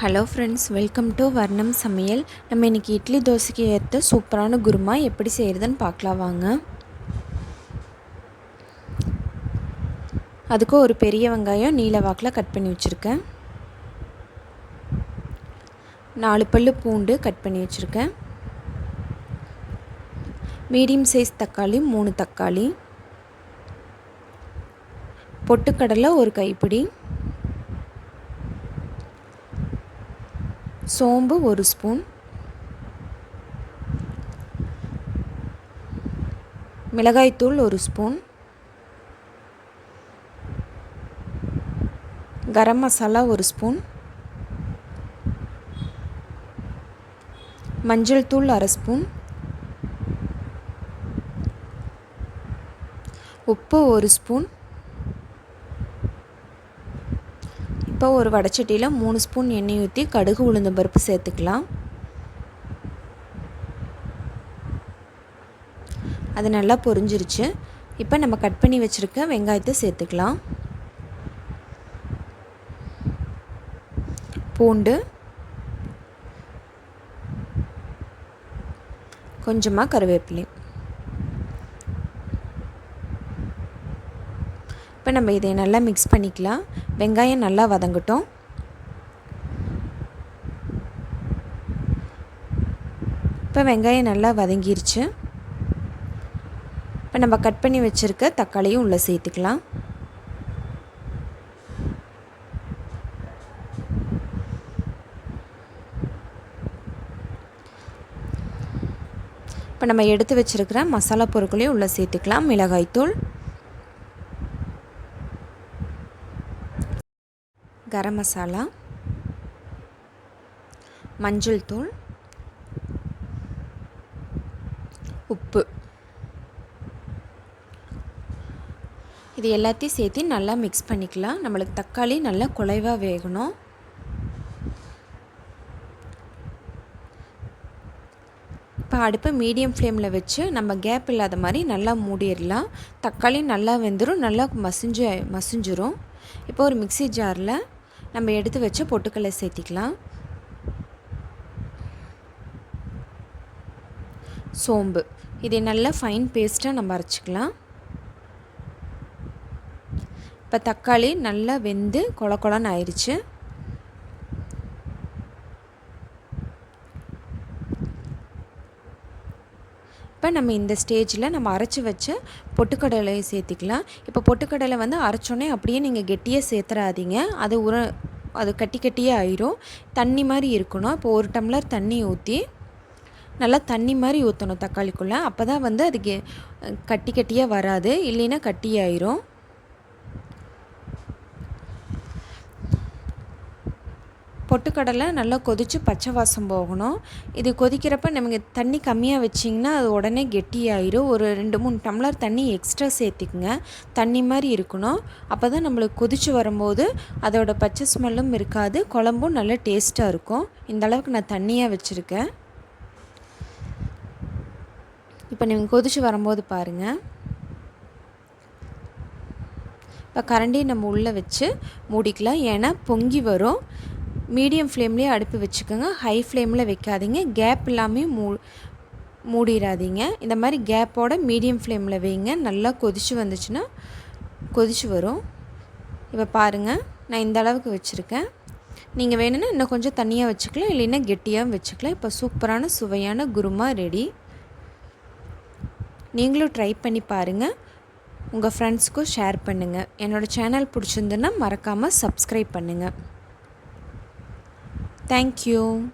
Hello friends welcome to வர்ணம் சமையல் நம்ம இன்றைக்கி இட்லி தோசைக்கு ஏற்ற சூப்பரான குருமா எப்படி செய்கிறதுன்னு பார்க்கலாம் வாங்க. அதுக்கு ஒரு பெரிய வெங்காயம் நீல வாக்கில் கட் பண்ணி வச்சுருக்கேன். நாலு பல்லு பூண்டு கட் பண்ணி வச்சுருக்கேன். மீடியம் சைஸ் தக்காளி மூணு தக்காளி. பொட்டுக்கடலை ஒரு கைப்பிடி. சோம்பு ஒரு ஸ்பூன். மிளகாய்த்தூள் ஒரு ஸ்பூன். கரம் மசாலா ஒரு ஸ்பூன். மஞ்சள் தூள் அரை ஸ்பூன். உப்பு ஒரு ஸ்பூன். இப்போ ஒரு வடச்சட்டியில் மூணு ஸ்பூன் எண்ணெய் ஊற்றி கடுகு உளுந்த பருப்பு சேர்த்துக்கலாம். அது நல்லா பொரிஞ்சிருச்சு. இப்போ நம்ம கட் பண்ணி வச்சுருக்க வெங்காயத்தை சேர்த்துக்கலாம். பூண்டு. கொஞ்சமாக கருவேப்பிலை. இப்போ நம்ம இதை நல்லா மிக்ஸ் பண்ணிக்கலாம். வெங்காயம் நல்லா வதங்கட்டும். இப்போ வெங்காயம் நல்லா வதங்கிருச்சு. இப்போ நம்ம கட் பண்ணி வச்சுருக்க தக்காளியும் உள்ளே சேர்த்துக்கலாம். இப்போ நம்ம எடுத்து வச்சுருக்கிற மசாலா பொருட்களையும் உள்ளே சேர்த்துக்கலாம். மிளகாய்த்தூள். கரம் மசாலா மஞ்சள் தூள் உப்பு. இது எல்லாத்தையும் சேர்த்து நல்லா மிக்ஸ் பண்ணிக்கலாம். நம்மளுக்கு தக்காளி நல்லா குலைவாக வேகணும். இப்போ அடுப்பை மீடியம் ஃப்ளேமில் வச்சு நம்ம கேப் இல்லாத மாதிரி நல்லா மூடிடலாம். தக்காளி நல்லா வெந்துடும் நல்லா மசிஞ்சு மசிஞ்சிரும். இப்போ ஒரு மிக்சி ஜாரில் நம்ம எடுத்து வச்ச பொட்டுக்கடலை சேர்த்திக்கலாம். சோம்பு. இதை நல்லா ஃபைன் பேஸ்ட்டாக நம்ம அரைச்சிக்கலாம். இப்போ தக்காளி நல்லா வெந்து கொல கொலன்னு ஆயிடுச்சு இப்போ நம்ம இந்த ஸ்டேஜில் நம்ம அரைச்சி வச்ச பொட்டுக்கடலையை சேர்த்திக்கலாம். இப்போ பொட்டுக்கடலை வந்து அரைச்சோன்னே அப்படியே நீங்கள் கெட்டியாக சேர்த்துறாதீங்க. அது உர அது கட்டி கட்டியே ஆயிரும். தண்ணி மாதிரி இருக்கணும். இப்போ ஒரு டம்ளர் தண்ணி ஊற்றி நல்லா தண்ணி மாதிரி ஊற்றணும் தக்காளிக்குள்ளே. அப்போ தான் வந்து அதுக்கு கட்டி கட்டியாக வராது. இல்லைன்னா கட்டியாயிரும். பொட்டுக்கடலை நல்லா கொதித்து பச்சை வாசம் போகணும். இது கொதிக்கிறப்ப நமக்கு தண்ணி கம்மியாக வச்சிங்கன்னா அது உடனே கெட்டியாயிரும். ஒரு ரெண்டு மூணு டம்ளர் தண்ணி எக்ஸ்ட்ரா சேர்த்துக்குங்க. தண்ணி மாதிரி இருக்கணும். அப்போ தான் நம்மளுக்கு கொதித்து வரும்போது அதோடய பச்சை ஸ்மெல்லும் இருக்காது. குழம்பும் நல்லா டேஸ்ட்டாக இருக்கும். இந்த அளவுக்கு நான் தண்ணியாக வச்சுருக்கேன். இப்போ நீங்கள் கொதித்து வரும்போது பாருங்கள் இப்போ கரண்டியை நம்ம உள்ளே வச்சு மூடிக்கலாம். ஏன்னா பொங்கி வரும். மீடியம் ஃப்ளேம்லேயே அடுப்பு வச்சுக்கோங்க. ஹை ஃப்ளேமில் வைக்காதீங்க. கேப் இல்லாமல் மூ மூடிடாதீங்க. இந்த மாதிரி கேப்போட மீடியம் ஃப்ளேமில் வைங்க. நல்லா கொதிச்சு வந்துச்சுன்னா கொதிச்சு வரும். இப்போ பாருங்கள் நான் இந்த அளவுக்கு வச்சுருக்கேன். நீங்கள் வேணும்னா இன்னும் கொஞ்சம் தண்ணியாக வச்சுக்கலாம். இல்லைன்னா கெட்டியாகவும் வச்சுக்கலாம். இப்போ சூப்பரான சுவையான குருமா ரெடி. நீங்களும் ட்ரை பண்ணி பாருங்கள் உங்கள் ஃப்ரெண்ட்ஸ்க்கும் ஷேர் பண்ணுங்கள் என்னோடய சேனல் பிடிச்சிருந்துன்னா மறக்காமல் சப்ஸ்கிரைப் பண்ணுங்கள் Thank you.